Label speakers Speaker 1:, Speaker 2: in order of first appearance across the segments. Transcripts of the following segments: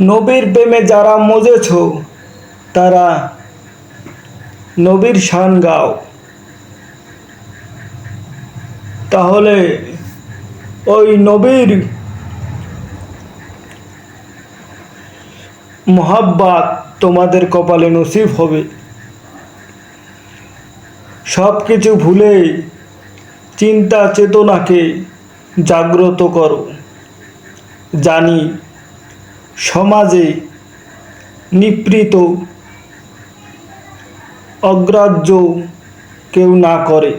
Speaker 1: নবীর প্রেমে যারা মজেছ, তারা নবীর শান গাও। তাহলে ওই নবীর মহাব্বাত তোমাদের কপালে নসিব হবে। সব কিছু ভুলে চিন্তা চেতনাকে জাগ্রত করো। জানি সমাজে নিপৃত, অগ্রাহ্য কেউ না করে।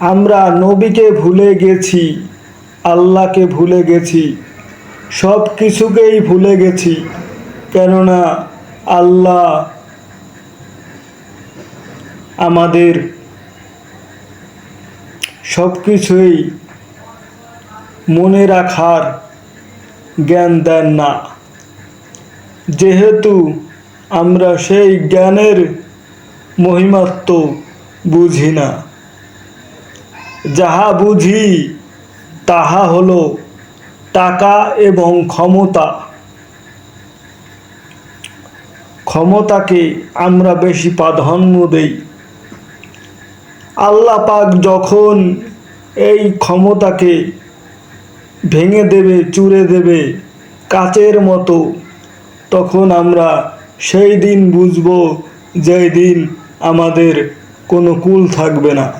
Speaker 1: আমরা নবীকে ভুলে গেছি, আল্লাহকে ভুলে গেছি সব কিছুকেই ভুলে গেছি, কেননা আল্লাহ আমাদের সব কিছুই মনে রাখার জ্ঞান দেন না। যেহেতু আমরা সেই জ্ঞানের মহিমাত্ম বুঝি না। যাহা বুঝি, তাহা হলো টাকা এবং ক্ষমতা। ক্ষমতাকে আমরা বেশি প্রাধান্য দেই। আল্লাহ পাক যখন এই ক্ষমতাকে ভেঙে দেবে, চুরে দেবে কাচের মতো। তখন আমরা সেই দিন বুঝব যেই দিন আমাদের কোনো কুল থাকবে না।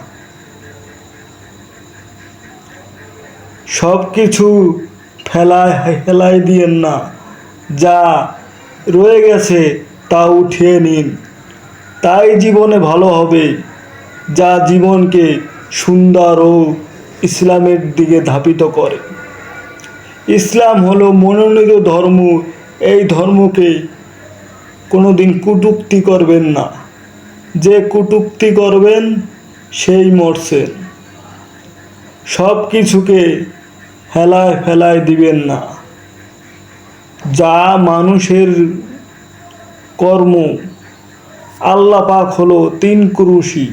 Speaker 1: সব কিছু ফেলায় ফেলাই দিয়েন না। যা রয়ে গেছে তা উঠিয়ে নিন। তাই জীবনে ভালো হবে। যা জীবনকে সুন্দর ও ইসলামের দিকে ধাপিত করে। ইসলাম হলো মনোনীত ধর্ম। এই ধর্মকে কোনো দিন কুটুক্তি করবেন না। যে কুটুক্তি করবেন, সেই মরছেন। সব কিছুকে হেলায় ফেলায় দিবেন না। যা মানুষের কর্ম। আল্লাহ পাক হলো তিন ক্রুশি।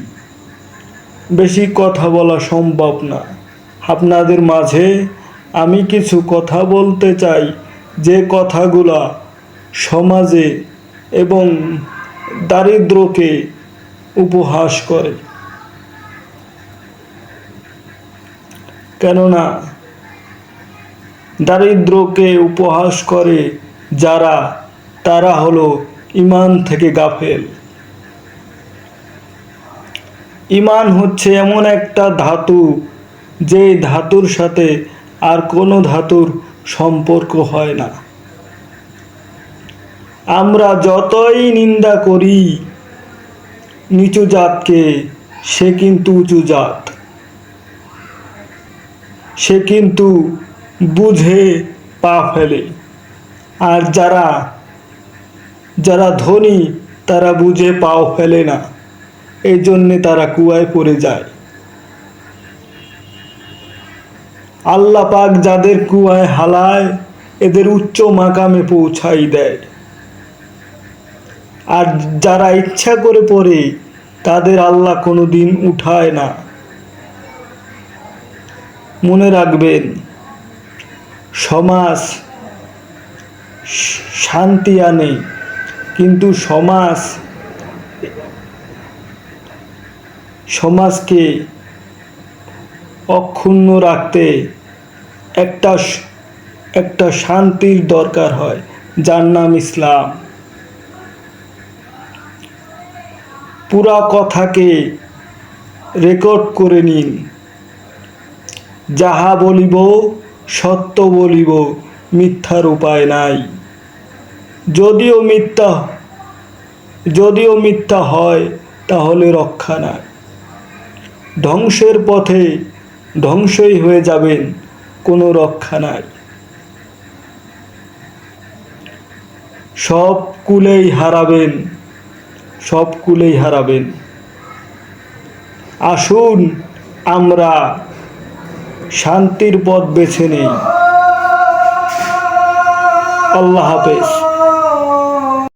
Speaker 1: বেশি কথা বলা সম্ভব না। আপনাদের মাঝে আমি কিছু কথা বলতে চাই। যে কথাগুলা সমাজে এবং দারিদ্রকে উপহাস করে। কেননা, দারিদ্রকে উপহাস করে যারা, তারা হলো ইমান থেকে গাফেল। ইমান হচ্ছে এমন একটা ধাতু যে ধাতুর সাথে আর কোনো ধাতুর সম্পর্ক হয় না। আমরা যতই নিন্দা করি, নিচু জাতকে সে কিন্তু উঁচু জাত। সে কিন্তু বুঝে পা ফেলে। আর যারা যারা ধনী, তারা বুঝে পাও ফেলে না। এই জন্যে তারা কুয়ায় পড়ে যায়। আল্লাহ পাক যাদের কুয়ায় হালায়, এদের উচ্চ মাকামে পৌঁছাই দেয়। আর যারা ইচ্ছা করে পড়ে, তাদের আল্লাহ কোনো দিন উঠায় না। মনে রাখবেন, সমাজ শান্তি আনে, কিন্তু সমাজ, সমাজকে অক্ষুণ্ণ রাখতে একটা একটা শান্তির দরকার হয়। যার নাম ইসলাম। পুরা কথাকে রেকর্ড করে নিন। যাহা বলিব, সত্য বলিব, মিথ্যার উপায় নাই। যদিও মিথ্যা যদিও মিথ্যা হয়, তাহলে রক্ষা নাই। ধ্বংসের পথে ধ্বংসই হয়ে যাবেন কোনো রক্ষা নাই। সব কুলেই হারাবেন, সব কুলেই হারাবেন। আসুন আমরা শান্তির পথ বেছে নেই। আল্লাহ হাফেজ।